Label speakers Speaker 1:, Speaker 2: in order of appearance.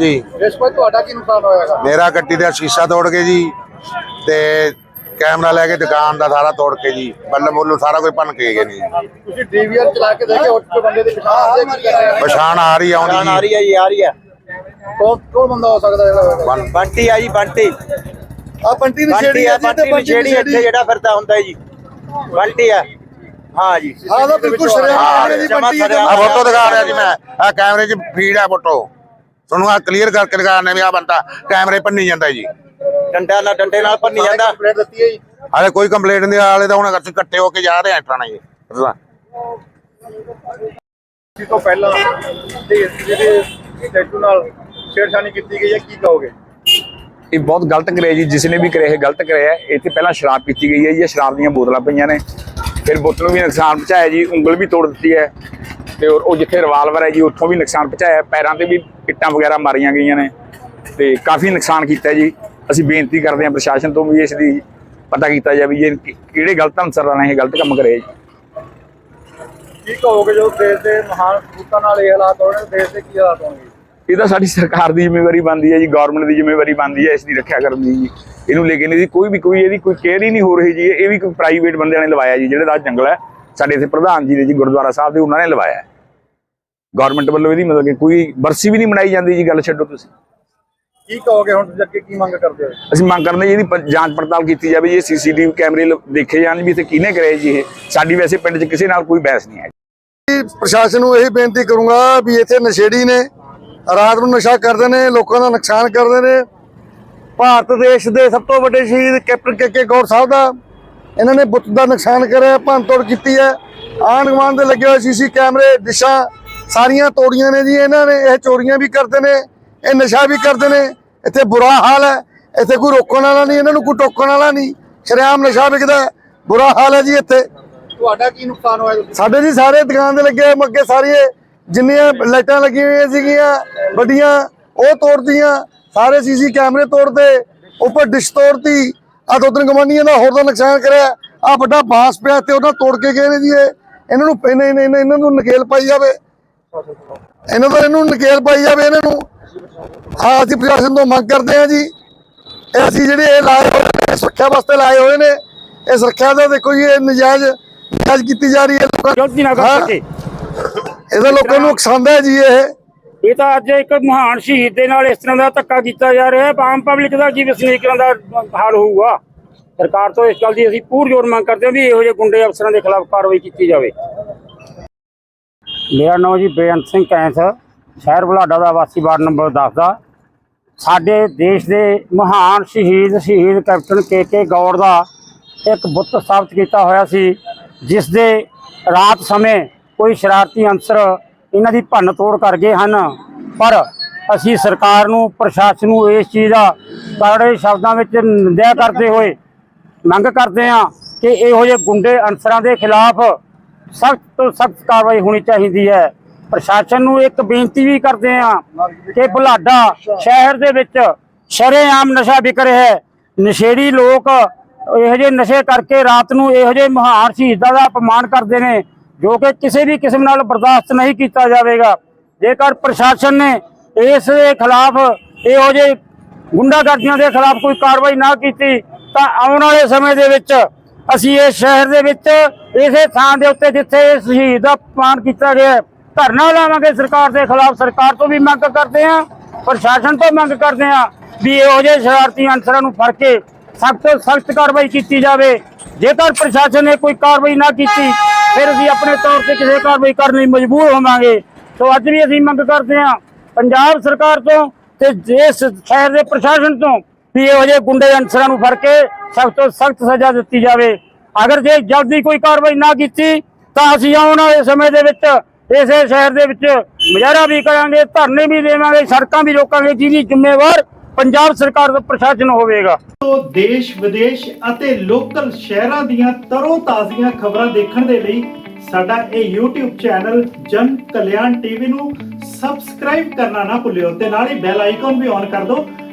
Speaker 1: ਜੀ।
Speaker 2: ਰਿਸ਼ਵਤ ਤੁਹਾਡਾ ਕੀ ਨੁਕਸਾਨ ਹੋਇਆਗਾ
Speaker 1: ਮੇਰਾ ਗੱਡੀ ਦਾ ਸ਼ੀਸ਼ਾ ਤੋੜ ਕੇ ਜੀ ਤੇ ਕੈਮਰਾ ਲੈ ਕੇ ਦੁਕਾਨ ਦਾ ਸਾਰਾ ਤੋੜ ਕੇ ਜੀ। ਬੱਲੇ ਬੁੱਲੂ ਸਾਰਾ ਕੁਝ ਭੰਨ ਕੇ ਗਏ ਨੇ ਜੀ।
Speaker 2: ਤੁਸੀਂ ਡੀਵੀਆਰ ਚਲਾ ਕੇ ਦੇਖੇ ਉਸ ਤੋਂ ਬੰਦੇ ਦੀ ਪਛਾਣ ਹੈ ਕੀ ਕਰ ਰਿਹਾ
Speaker 1: ਪਛਾਣ ਆ ਰਹੀ ਆਉਂਦੀ ਜੀ।
Speaker 3: ਰਹੀ ਹੈ ਜੀ ਆ ਰਹੀ ਹੈ।
Speaker 2: ਕੌਣ ਕੌਣ ਬੰਦਾ ਹੋ ਸਕਦਾ ਜਿਹੜਾ
Speaker 3: ਬੰਟੀ ਆ ਜੀ ਬੰਟੀ।
Speaker 2: ਆ ਬੰਟੀ ਦੀ
Speaker 3: ਬੰਟੀ ਆ ਬੰਟੀ ਨਸ਼ੇੜੀ ਇੱਥੇ ਜਿਹੜਾ ਫਿਰਦਾ ਹੁੰਦਾ ਹੈ ਜੀ। ਬੰਟੀ ਆ। ਹਾਂ ਜੀ।
Speaker 2: ਹਾਂ ਤਾਂ ਬਿਲਕੁਲ ਸ਼ਰਿਆਮ
Speaker 1: ਹਾਂ,
Speaker 2: ਦੀ ਬੰਟੀ ਹੈ।
Speaker 1: ਆ ਫੋਟੋ ਦਿਖਾ ਰਿਹਾ ਜੀ ਮੈਂ। ਆ ਕੈਮਰੇ 'ਚ ਫੀਡ ਆ ਫੋਟੋ। ਤੁਹਾਨੂੰ ਆ ਕਲੀਅਰ ਕਰਕੇ ਦਿਖਾਣੇ ਵੀ ਆ ਬੰਦਾ ਕੈਮਰੇ ਭੰਨੀ ਜਾਂਦਾ ਜੀ।
Speaker 3: ਡੰਡਾ ਨਾਲ ਡੰਡੇ ਨਾਲ ਭੰਨੀ ਜਾਂਦਾ।
Speaker 2: ਕੰਪਲੇਂਟ ਦਿੱਤੀ ਹੈ ਜੀ।
Speaker 1: ਹਾਲੇ ਕੋਈ ਕੰਪਲੇਂਟ ਨਹੀਂ ਆਲੇ ਤਾਂ ਹੁਣ ਅਸੀਂ ਇਕੱਠੇ ਹੋ ਕੇ ਜਾ ਰਹੇ ਆ ਟਾਣਾ ਜੀ
Speaker 2: ਇਸ ਤੋਂ ਪਹਿਲਾਂ ਤੇ ਜਿਹੜੇ ਸਟੈਚੂ ਨਾਲ ਛੇੜਛਾਣੀ ਕੀਤੀ ਗਈ ਹੈ ਕੀ ਕਹੋਗੇ?
Speaker 4: ਇਹ ਬਹੁਤ ਗਲਤ ਕਰਿਆ ਜੀ ਜਿਸ ਨੇ ਵੀ ਕਰਿਆ ਇਹ ਗਲਤ ਕਰਿਆ ਹੈ। ਇੱਥੇ ਪਹਿਲਾਂ ਸ਼ਰਾਬ ਪੀਤੀ ਗਈ ਹੈ ਜੀ ਇਹ ਸ਼ਰਾਬ ਦੀਆਂ ਬੋਤਲਾਂ ਪਈਆਂ ਨੇ। ਫਿਰ ਬੋਤਲ ਨੂੰ ਵੀ ਨੁਕਸਾਨ ਪਹੁੰਚਾਇਆ ਜੀ ਉਂਗਲ ਵੀ ਤੋੜ ਦਿੱਤੀ ਹੈ। ਤੇ ਉਹ ਜਿੱਥੇ ਰਿਵਾਲਵਰ ਹੈ ਜੀ ਉੱਥੋਂ ਵੀ ਨੁਕਸਾਨ ਪਹੁੰਚਾਇਆ ਪੈਰਾਂ ਤੇ ਵੀ ਇੱਟਾਂ ਵਗੈਰਾ ਮਾਰੀਆਂ ਗਈਆਂ ਨੇ ਤੇ ਕਾਫੀ ਨੁਕਸਾਨ ਕੀਤਾ ਜੀ। ਅਸੀਂ ਬੇਨਤੀ ਕਰਦੇ ਹਾਂ ਪ੍ਰਸ਼ਾਸਨ ਤੋਂ ਵੀ ਇਸ ਦੀ ਪਤਾ ਕੀਤਾ ਜਾਵੇ ਜੀ ਕਿਹੜੇ ਗਲਤ ਅਨਸਰਾਂ ਨੇ ਇਹ ਗਲਤ ਕੰਮ ਕਰਿਆ ਜੀ।
Speaker 2: ਕੀ ਕਹੋਗੇ ਜੋ ਦੇਸ਼ ਦੇ ਮਹਾਨ ਸਪੂਤਾਂ ਨਾਲ ਇਹ ਹਾਲਾਤ ਹੋਣੇ ਦੇਸ਼ ਦੇ ਕੀ ਹਾਲਾਤ ਹੋਣਗੇ?
Speaker 4: ਇਹ ਤਾਂ ਸਾਡੀ ਸਰਕਾਰ ਦੀ ਜ਼ਿੰਮੇਵਾਰੀ ਬਣਦੀ ਹੈ ਜੀ ਗਵਰਨਮੈਂਟ ਦੀ ਜ਼ਿੰਮੇਵਾਰੀ ਬਣਦੀ ਹੈ ਇਸ ਦੀ ਰੱਖਿਆ ਕਰਨ ਦੀ ਜੀ। ਇਹਨੂੰ ਲੈ ਕੇ ਨਹੀਂ ਦੀ ਕੋਈ ਵੀ ਕੋਈ ਇਹਦੀ ਕੋਈ ਕੇਅਰ ਹੀ ਨਹੀਂ ਹੋ ਰਹੀ ਜੀ। ਇਹ ਵੀ ਕੋਈ ਪ੍ਰਾਈਵੇਟ ਬੰਦਿਆਂ ਨੇ ਲਵਾਇਆ ਜੀ ਜਿਹੜੇ ਦਾ ਜੰਗਲ ਹੈ ਸਾਡੇ ਇੱਥੇ ਪ੍ਰਧਾਨ ਜੀ ਦੇ ਜੀ ਗੁਰਦੁਆਰਾ ਸਾਹਿਬ ਦੇ ਉਹਨਾਂ ਨੇ ਲਵਾਇਆ ਗਵਰਨਮੈਂਟ ਵੱਲੋਂ ਇਹਦੀ ਮਤਲਬ ਕਿ ਕੋਈ ਬਰਸੀ ਵੀ ਨਹੀਂ ਮਨਾਈ ਜਾਂਦੀ ਜੀ ਗੱਲ ਛੱਡੋ ਤੁਸੀਂ।
Speaker 2: ਕੀ ਕਹੋਗੇ ਹੁਣ ਤੁਸੀਂ ਅੱਗੇ ਕੀ ਮੰਗ ਕਰਦੇ ਹੋ?
Speaker 4: ਅਸੀਂ ਮੰਗ ਕਰਦੇ ਹਾਂ ਜੀ ਇਹਦੀ ਜਾਂਚ ਪੜਤਾਲ ਕੀਤੀ ਜਾਵੇ ਜੀ ਸੀਸੀਟੀਵੀ ਕੈਮਰੇ ਦੇਖੇ ਜਾਣ ਵੀ ਇੱਥੇ ਕਿਹਨੇ ਕਰਿਆ ਜੀ ਇਹ। ਸਾਡੀ ਵੈਸੇ ਪਿੰਡ 'ਚ ਕਿਸੇ ਨਾਲ ਕੋਈ ਬਹਿਸ ਨਹੀਂ ਹੈ।
Speaker 5: ਪ੍ਰਸ਼ਾਸਨ ਨੂੰ ਇਹ ਬੇਨਤੀ ਕਰੂੰਗਾ ਵੀ ਇੱਥੇ ਨਸ਼ੇੜੀ ਨੇ ਰਾਤ ਨੂੰ ਨਸ਼ਾ ਕਰਦੇ ਨੇ ਲੋਕਾਂ ਦਾ ਨੁਕਸਾਨ ਕਰਦੇ ਨੇ। ਭਾਰਤ ਦੇਸ਼ ਦੇ ਸਭ ਤੋਂ ਵੱਡੇ ਸ਼ਹੀਦ ਕੈਪਟਨ ਕੇ ਕੇ ਗੌਰ ਸਾਹਿਬ ਦਾ ਇਹਨਾਂ ਨੇ ਬੁੱਤ ਦਾ ਨੁਕਸਾਨ ਕਰਿਆ ਭੰਨਤੋੜ ਕੀਤੀ ਹੈ। ਆਂਢ ਗੁਆਂਢ ਦੇ ਲੱਗੇ ਹੋਏ ਸੀਸੀ ਕੈਮਰੇ ਡਿਸ਼ਾਂ ਸਾਰੀਆਂ ਤੋੜੀਆਂ ਨੇ ਜੀ ਇਹਨਾਂ ਨੇ ਇਹ ਚੋਰੀਆਂ ਵੀ ਕਰਦੇ ਨੇ ਇਹ ਨਸ਼ਾ ਵੀ ਕਰਦੇ ਨੇ। ਇੱਥੇ ਬੁਰਾ ਹਾਲ ਹੈ। ਇੱਥੇ ਕੋਈ ਰੋਕਣ ਵਾਲਾ ਨਹੀਂ ਇਹਨਾਂ ਨੂੰ ਕੋਈ ਟੋਕਣ ਵਾਲਾ ਨਹੀਂ। ਸ਼ਰੇਆਮ ਨਸ਼ਾ ਵਿਕਦਾ। ਬੁਰਾ ਹਾਲ ਹੈ ਜੀ ਇੱਥੇ।
Speaker 2: ਤੁਹਾਡਾ ਕੀ ਨੁਕਸਾਨ ਹੋਇਆ
Speaker 5: ਸਾਡੇ ਜੀ ਸਾਰੇ ਦੁਕਾਨ ਦੇ ਲੱਗੇ ਅੱਗੇ ਸਾਰੀਆਂ ਜਿੰਨੀਆਂ ਲਾਈਟਾਂ ਲੱਗੀਆਂ ਹੋਈਆਂ ਸੀਗੀਆਂ ਵੱਡੀਆਂ ਉਹ ਤੋੜਦੀਆਂ ਸਾਰੇ ਸੀਸੀ ਕੈਮਰੇ ਤੋੜਦੇ ਉੱਪਰ ਡਿਸ਼ ਤੋੜਤੀ। ਆ ਦੋ ਤਿੰਨ ਗਵਾਂਢੀਆਂ ਦਾ ਹੋਰ ਦਾ ਨੁਕਸਾਨ ਕਰਿਆ। ਆ ਵੱਡਾ ਬਾਂਸ ਪਿਆ ਤੇ ਉਹਨਾਂ ਤੋੜ ਕੇ ਗਏ ਨੇ ਜੀ ਇਹ। ਇਹਨਾਂ ਨੂੰ ਇਹਨਾਂ ਨੂੰ ਨਕੇਲ ਪਾਈ ਜਾਵੇ। ਇਹਨਾਂ ਦਾ ਇਹਨੂੰ ਨਕੇਲ ਪਾਈ ਜਾਵੇ ਇਹਨਾਂ ਨੂੰ। ਹਾਂ ਅਸੀਂ ਪ੍ਰਸ਼ਾਸਨ ਤੋਂ ਮੰਗ ਕਰਦੇ ਹਾਂ ਜੀ। ਇਹ ਅਸੀਂ ਜਿਹੜੇ ਇਹ ਲਾਏ ਹੋਏ ਨੇ ਸੁਰੱਖਿਆ ਵਾਸਤੇ ਲਾਏ ਹੋਏ ਨੇ। ਇਹ ਸੁਰੱਖਿਆ ਦਾ ਦੇਖੋ ਜੀ ਇਹ ਨਜਾਇਜ਼ ਨਜਾਇਜ਼ ਕੀਤੀ ਜਾ ਰਹੀ ਹੈ ਲੋਕਾਂ ਇਹਦਾ ਲੋਕਾਂ ਨੂੰ ਹੈ ਜੀ ਇਹ।
Speaker 6: ਇਹ ਤਾਂ ਅੱਜ ਇੱਕ ਮਹਾਨ ਸ਼ਹੀਦ ਦੇ ਨਾਲ ਇਸ ਤਰ੍ਹਾਂ ਦਾ ਧੱਕਾ ਕੀਤਾ ਜਾ ਰਿਹਾ ਹੈ। ਆਮ ਪਬਲਿਕ ਦਾ ਕੀ ਵਸਨੀਕਾਂ ਦਾ ਹਾਲ ਹੋਊਗਾ? ਸਰਕਾਰ ਤੋਂ ਇਸ ਗੱਲ ਦੀ ਅਸੀਂ ਪੂਰ ਜ਼ੋਰ ਮੰਗ ਕਰਦੇ ਹਾਂ ਵੀ ਇਹੋ ਜਿਹੇ ਗੁੰਡੇ ਅਫਸਰਾਂ ਦੇ ਖਿਲਾਫ ਕਾਰਵਾਈ ਕੀਤੀ ਜਾਵੇ। ਮੇਰਾ ਨਾਮ ਜੀ ਬੇਅੰਤ ਸਿੰਘ ਕੈਂਸ, ਸ਼ਹਿਰ ਬੁਲਾਡਾ ਦਾ ਵਾਸੀ ਵਾਰਡ ਨੰਬਰ 10 ਦਾ। ਸਾਡੇ ਦੇਸ਼ ਦੇ ਮਹਾਨ ਸ਼ਹੀਦ ਸ਼ਹੀਦ ਕੈਪਟਨ ਕੇ ਕੇ ਗੌਰ ਦਾ ਇੱਕ ਬੁੱਤ ਸਥਾਪਿਤ ਕੀਤਾ ਹੋਇਆ ਸੀ, ਜਿਸ ਦੇ ਰਾਤ ਸਮੇਂ ਕੋਈ ਸ਼ਰਾਰਤੀ ਅੰਸਰ ਇਹਨਾਂ ਦੀ ਭੰਨ ਤੋੜ ਕਰ ਗਏ ਹਨ। ਪਰ ਅਸੀਂ ਸਰਕਾਰ ਨੂੰ, ਪ੍ਰਸ਼ਾਸਨ ਨੂੰ ਇਸ ਚੀਜ਼ ਦਾ ਕੜੇ ਸ਼ਬਦਾਂ ਵਿੱਚ ਨਿੰਦਿਆ ਕਰਦੇ ਹੋਏ ਮੰਗ ਕਰਦੇ ਹਾਂ ਕਿ ਇਹੋ ਜਿਹੇ ਗੁੰਡੇ ਅਨਸਰਾਂ ਦੇ ਖਿਲਾਫ ਸਖਤ ਤੋਂ ਸਖਤ ਕਾਰਵਾਈ ਹੋਣੀ ਚਾਹੀਦੀ ਹੈ। ਪ੍ਰਸ਼ਾਸਨ ਨੂੰ ਇੱਕ ਬੇਨਤੀ ਵੀ ਕਰਦੇ ਹਾਂ ਕਿ ਬੁਲਾਡਾ ਸ਼ਹਿਰ ਦੇ ਵਿੱਚ ਸ਼ਰੇਆਮ ਨਸ਼ਾ ਵਿਕ ਰਿਹਾ ਹੈ। ਨਸ਼ੇੜੀ ਲੋਕ ਇਹੋ ਜਿਹੇ ਨਸ਼ੇ ਕਰਕੇ ਰਾਤ ਨੂੰ ਇਹੋ ਜਿਹੇ ਮਹਾਨ ਸ਼ਹੀਦਾਂ ਦਾ ਅਪਮਾਨ ਕਰਦੇ ਨੇ, ਜੋ ਕਿ ਕਿਸੇ ਵੀ ਕਿਸਮ ਨਾਲ ਬਰਦਾਸ਼ਤ ਨਹੀਂ ਕੀਤਾ ਜਾਵੇਗਾ। ਜੇਕਰ ਪ੍ਰਸ਼ਾਸਨ ਨੇ ਇਸ ਦੇ ਖਿਲਾਫ ਇਹੋ ਜਿਹੇ ਗੁੰਡਾਗਰਦੀਆਂ ਦੇ ਖਿਲਾਫ ਕੋਈ ਕਾਰਵਾਈ ਨਾ ਕੀਤੀ, ਤਾਂ ਆਉਣ ਵਾਲੇ ਸਮੇਂ ਦੇ ਵਿੱਚ ਅਸੀਂ ਇਸ ਸ਼ਹਿਰ ਦੇ ਵਿੱਚ ਇਸੇ ਥਾਂ ਦੇ ਉੱਤੇ ਜਿੱਥੇ ਇਸ ਸ਼ਹੀਦ ਦਾ ਅਪਮਾਨ ਕੀਤਾ ਗਿਆ ਧਰਨਾ ਲਾਵਾਂਗੇ ਸਰਕਾਰ ਦੇ ਖਿਲਾਫ। ਸਰਕਾਰ ਤੋਂ ਵੀ ਮੰਗ ਕਰਦੇ ਹਾਂ, ਪ੍ਰਸ਼ਾਸਨ ਤੋਂ ਮੰਗ ਕਰਦੇ ਹਾਂ ਵੀ ਇਹੋ ਜਿਹੇ ਸ਼ਰਾਰਤੀ ਅਨਸਰਾਂ ਨੂੰ ਫੜ ਕੇ ਸਖਤ ਤੋਂ ਸਖਤ ਕਾਰਵਾਈ ਕੀਤੀ ਜਾਵੇ। ਜੇਕਰ ਪ੍ਰਸ਼ਾਸਨ ਨੇ ਕੋਈ ਕਾਰਵਾਈ ਨਾ ਕੀਤੀ, ਫਿਰ ਅਸੀਂ ਆਪਣੇ ਤੌਰ ਤੇ ਕਿਸੇ ਕਾਰਵਾਈ ਕਰਨ ਲਈ ਮਜਬੂਰ ਹੋਵਾਂਗੇ। ਸੋ ਅੱਜ ਵੀ ਅਸੀਂ ਮੰਗ ਕਰਦੇ ਹਾਂ ਪੰਜਾਬ ਸਰਕਾਰ ਤੋਂ ਤੇ ਇਸ ਸ਼ਹਿਰ ਦੇ ਪ੍ਰਸ਼ਾਸਨ ਤੋਂ ਵੀ ਇਹੋ ਜਿਹੇ ਗੁੰਡੇ ਅਨਸਰਾਂ ਨੂੰ ਫੜ ਕੇ ਸਖਤ ਤੋਂ ਸਖਤ ਸਜ਼ਾ ਦਿੱਤੀ ਜਾਵੇ। ਅਗਰ ਜੇ ਜਲਦੀ ਕੋਈ ਕਾਰਵਾਈ ਨਾ ਕੀਤੀ, ਤਾਂ ਅਸੀਂ ਆਉਣ ਵਾਲੇ ਸਮੇਂ ਦੇ ਵਿੱਚ ਇਸੇ ਸ਼ਹਿਰ ਦੇ ਵਿੱਚ ਮੁਜ਼ਾਹਰਾ ਵੀ ਕਰਾਂਗੇ, ਧਰਨੇ ਵੀ ਦੇਵਾਂਗੇ, ਸੜਕਾਂ ਵੀ ਰੋਕਾਂਗੇ, ਜਿਹਦੀ ਜ਼ਿੰਮੇਵਾਰ ਪੰਜਾਬ ਸਰਕਾਰ ਦਾ ਪ੍ਰਸ਼ਾਸਨ ਹੋਵੇਗਾ।
Speaker 7: ਤੋਂ ਦੇਸ਼, ਵਿਦੇਸ਼ ਅਤੇ ਲੋਕਲ ਸ਼ਹਿਰਾਂ ਦੀਆਂ ਤਰੋ ਤਾਜ਼ੀਆਂ ਖਬਰਾਂ ਦੇਖਣ ਦੇ ਲਈ ਸਾਡਾ ਇਹ YouTube ਚੈਨਲ ਜਨ ਕਲਿਆਣ ਟੀਵੀ ਨੂੰ ਸਬਸਕ੍ਰਾਈਬ ਕਰਨਾ ਨਾ ਭੁੱਲਿਓ ਤੇ ਨਾਲ ਹੀ ਬੈਲ ਆਈਕਨ ਵੀ ਔਨ ਕਰ ਦਿਓ